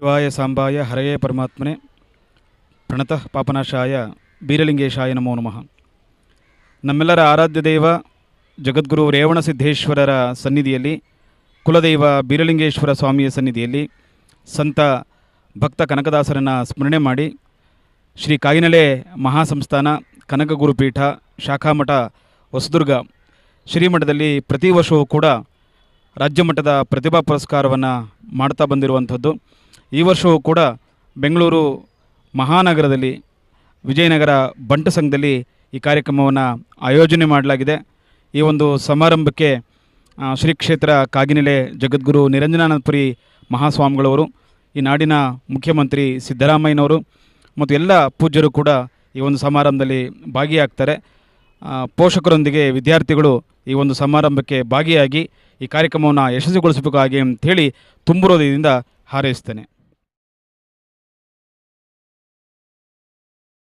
ಶಿವಾಯ ಸಾಂಬಾಯ, ಹರಯೇ ಪರಮಾತ್ಮನೆ, ಪ್ರಣತಃ ಪಾಪನಾಶಾಯ, ಬೀರಲಿಂಗೇಶಾಯ ನಮೋ ನಮಃ. ನಮ್ಮೆಲ್ಲರ ಆರಾಧ್ಯ ದೇವ, ಜಗದ್ಗುರು ರೇವಣ ಸಿದ್ದೇಶ್ವರರ ಸನ್ನಿಧಿಯಲ್ಲಿ, ಕುಲದೈವ ಬೀರಲಿಂಗೇಶ್ವರ ಸ್ವಾಮಿಯ ಸನ್ನಿಧಿಯಲ್ಲಿ ಸಂತ ಭಕ್ತ ಕನಕದಾಸರನ್ನು ಸ್ಮರಣೆ ಮಾಡಿ, ಶ್ರೀ ಕಾಗಿನಲೆ ಮಹಾಸಂಸ್ಥಾನ ಕನಕಗುರುಪೀಠ ಶಾಖಾಮಠ, ಹೊಸದುರ್ಗ, ಶ್ರೀಮಠದಲ್ಲಿ ಪ್ರತಿ ವರ್ಷವೂ ಕೂಡ ರಾಜ್ಯಮಟ್ಟದ ಪ್ರತಿಭಾ ಪುರಸ್ಕಾರವನ್ನು ಮಾಡ್ತಾ ಬಂದಿರುವಂಥದ್ದು. ಈ ವರ್ಷವೂ ಕೂಡ ಬೆಂಗಳೂರು ಮಹಾನಗರದಲ್ಲಿ, ವಿಜಯನಗರ ಬಂಟ ಸಂಘದಲ್ಲಿ ಈ ಕಾರ್ಯಕ್ರಮವನ್ನು ಆಯೋಜನೆ ಮಾಡಲಾಗಿದೆ. ಈ ಒಂದು ಸಮಾರಂಭಕ್ಕೆ ಶ್ರೀ ಕ್ಷೇತ್ರ ಕಾಗಿನೆಲೆ ಜಗದ್ಗುರು ನಿರಂಜನಾನಂದಪುರಿ ಮಹಾಸ್ವಾಮಿಗಳವರು, ಈ ನಾಡಿನ ಮುಖ್ಯಮಂತ್ರಿ ಸಿದ್ದರಾಮಯ್ಯನವರು ಮತ್ತು ಎಲ್ಲ ಪೂಜ್ಯರು ಕೂಡ ಈ ಒಂದು ಸಮಾರಂಭದಲ್ಲಿ ಭಾಗಿಯಾಗ್ತಾರೆ. ಪೋಷಕರೊಂದಿಗೆ ವಿದ್ಯಾರ್ಥಿಗಳು ಈ ಒಂದು ಸಮಾರಂಭಕ್ಕೆ ಭಾಗಿಯಾಗಿ ಈ ಕಾರ್ಯಕ್ರಮವನ್ನು ಯಶಸ್ವಿಗೊಳಿಸಬೇಕಾಗಿ ಅಂತೇಳಿ ತುಂಬು ಹೃದಯದಿಂದ ಹಾರೈಸ್ತೇನೆ